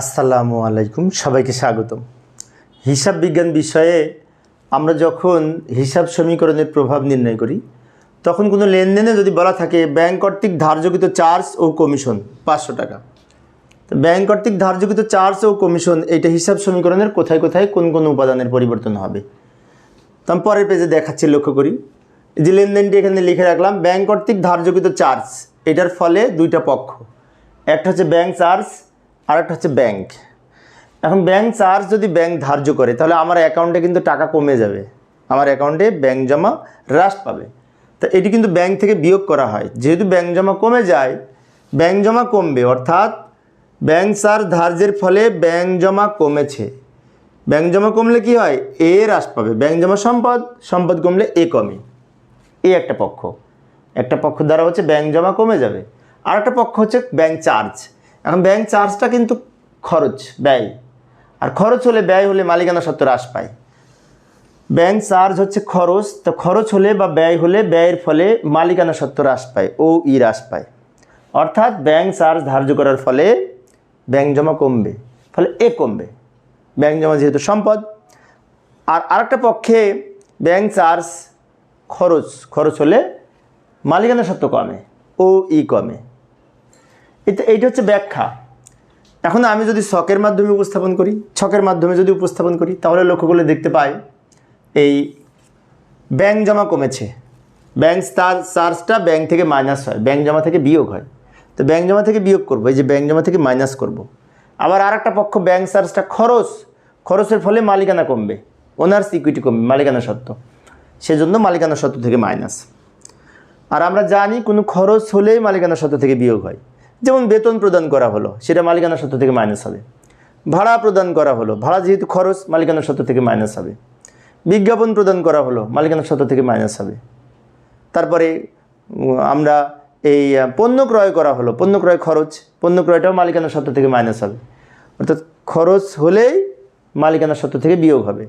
আসসালামু আলাইকুম, সবাইকে স্বাগতম। হিসাব বিজ্ঞান বিষয়ে আমরা যখন হিসাব সমীকরণের প্রভাব নির্ণয় করি, তখন কোনো লেনদেনে যদি বলা থাকে ব্যাংক কর্তৃক ধার্যকৃত চার্জ ও কমিশন পাঁচশো টাকা। তো ব্যাংক কর্তৃক ধার্যকৃত চার্জ ও কমিশন এইটা হিসাব সমীকরণের কোথায় কোথায় কোন কোন উপাদানের পরিবর্তন হবে? তো আমি পরের পেজে দেখাচ্ছি, লক্ষ্য করি। যে লেনদেনটি এখানে লিখে রাখলাম, ব্যাংক কর্তৃক ধার্যকৃত চার্জ, এটার ফলে দুইটা পক্ষ। একটা হচ্ছে ব্যাংক চার্জ আর একটা হচ্ছে ব্যাংক এখন ব্যাংক চার্জ যদি ব্যাংক ধার্য করে, তাহলে আমার অ্যাকাউন্টে কিন্তু টাকা কমে যাবে। আমার অ্যাকাউন্টে ব্যাংক জমা হ্রাস পাবে। তা এটি কিন্তু ব্যাংক থেকে বিয়োগ করা হয়। যেহেতু ব্যাংক জমা কমে যায় ব্যাংক জমা কমবে, অর্থাৎ ব্যাংক চার্জ ধার্যের ফলে ব্যাংক জমা কমেছে। ব্যাংক জমা কমলে কি হয়? এ হ্রাস পাবে। ব্যাংক জমা সম্পদ সম্পদ কমলে এ কমে। এ একটা পক্ষ। একটা পক্ষ দ্বারা হচ্ছে ব্যাংক জমা কমে যাবে। আর একটা পক্ষ হচ্ছে ব্যাংক চার্জ এখন ব্যাংক চার্জটা কিন্তু খরচ, ব্যয়। আর খরচ হলে ব্যয় হলে মালিকানা সত্ত্ব হ্রাস পায়। ব্যাংক চার্জ হচ্ছে খরচ, তো খরচ হলে বা ব্যয় হলে ব্যয়ের ফলে মালিকানা সত্ত্ব হ্রাস পায় ও ই হ্রাস পায়। অর্থাৎ ব্যাংক চার্জ ধার্য করার ফলে ব্যাংক জমা কমবে, ফলে এ কমবে। ব্যাংক জমা যেহেতু সম্পদ। আর আরেকটা পক্ষে ব্যাংক চার্জ খরচ খরচ হলে মালিকানা সত্ত্ব কমে ও ই কমে। এটা এইটা হচ্ছে ব্যাখ্যা। এখন আমি যদি ছকের মাধ্যমে উপস্থাপন করি, ছকের মাধ্যমে যদি উপস্থাপন করি, তাহলে লক্ষ্য করলে দেখতে পাই, এই ব্যাংক জমা কমেছে। ব্যাংক তার চার্জটা ব্যাংক থেকে মাইনাস হয়, ব্যাংক জমা থেকে বিয়োগ হয়। তো ব্যাংক জমা থেকে বিয়োগ করব, এই যে ব্যাংক জমা থেকে মাইনাস করব। আবার আর একটা পক্ষ, ব্যাংক চার্জটা খরচ, খরচের ফলে মালিকানা কমবে ওনার্স ইকুইটি কমবে, মালিকানা সত্ত্ব। সেজন্য মালিকানা সত্ত্ব থেকে মাইনাস। আর আমরা জানি কোনো খরচ হলেই মালিকানা সত্ত্ব থেকে বিয়োগ হয়। যেমন বেতন প্রদান করা হলো, সেটা মালিকানা সত্ত্ব থেকে মাইনাস হবে। ভাড়া প্রদান করা হলো, ভাড়া যেহেতু খরচ মালিকানা সত্ত্ব থেকে মাইনাস হবে। বিজ্ঞাপন প্রদান করা হলো মালিকানা সত্ত্ব থেকে মাইনাস হবে। তারপরে আমরা এই পণ্য ক্রয় করা হলো, পণ্য ক্রয় খরচ, পণ্য ক্রয়টাও মালিকানা সত্ত্ব থেকে মাইনাস হবে। অর্থাৎ খরচ হলেই মালিকানা সত্ত্ব থেকে বিয়োগ হবে।